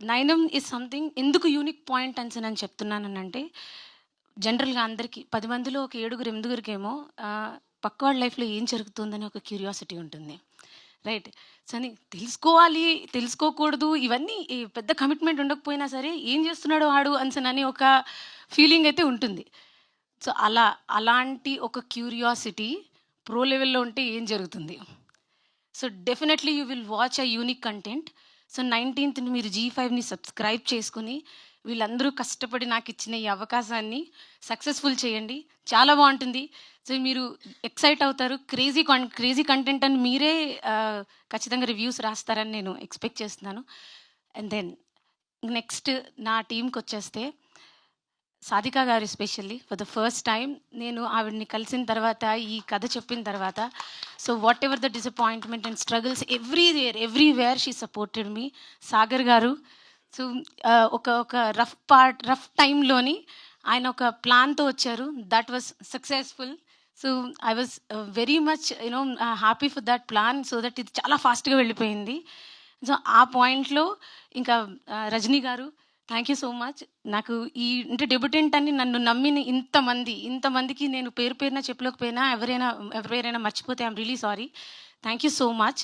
నైనం ఇస్ సంథింగ్ ఎందుకు యూనిక్ పాయింట్ అని నేను చెప్తున్నానంటే జనరల్గా అందరికీ పది మందిలో ఒక ఏడుగురు ఎనిమిదిగురికేమో ఆ, పక్క వాళ్ళ లైఫ్లో ఏం జరుగుతుందని ఒక క్యూరియాసిటీ ఉంటుంది. రైట్ సరే తెలుసుకోవాలి తెలుసుకోకూడదు ఇవన్నీ పెద్ద కమిట్మెంట్ ఉండకపోయినా సరే ఏం చేస్తున్నాడు వాడు అని ఒక ఫీలింగ్ అయితే ఉంటుంది. సో అలా అలాంటి ఒక క్యూరియాసిటీ ప్రో లెవెల్లో ఉంటే ఏం జరుగుతుంది? So definitely you will watch a unique content so నైన్టీన్త్ని మీరు జీ ఫైవ్ని సబ్స్క్రైబ్ చేసుకుని వీళ్ళందరూ కష్టపడి నాకు ఇచ్చిన ఈ అవకాశాన్ని సక్సెస్ఫుల్ చేయండి. చాలా బాగుంటుంది. సో మీరు ఎక్సైట్ అవుతారు. క్రేజీ కాన్ క్రేజీ కంటెంట్ అని మీరే ఖచ్చితంగా రివ్యూస్ రాస్తారని నేను ఎక్స్పెక్ట్ చేస్తున్నాను. అండ్ దెన్ నెక్స్ట్ నా టీంకి వచ్చేస్తే సాధిక గారు especially for the first time నేను ఆవిడని కలిసిన తర్వాత ఈ కథ చెప్పిన తర్వాత so whatever the disappointment and struggles everywhere everywhere she supported me Sagar గారు సో ఒక ఒక రఫ్ పార్ట్ రఫ్ టైంలోని ఆయన ఒక ప్లాన్తో వచ్చారు. That was successful so I was very much you know happy for that plan so that ఇది చాలా ఫాస్ట్గా వెళ్ళిపోయింది. సో ఆ పాయింట్లో ఇంకా రజనీ గారు థ్యాంక్ యూ సో మచ్ నాకు ఈ అంటే డెబ్యూటెంట్ అని నన్ను నమ్మిన ఇంతమంది ఇంతమందికి నేను పేరు పేరున చెప్పలేకపోయినా ఎవరైనా ఎవరైనా మర్చిపోతే I'm really sorry thank you so much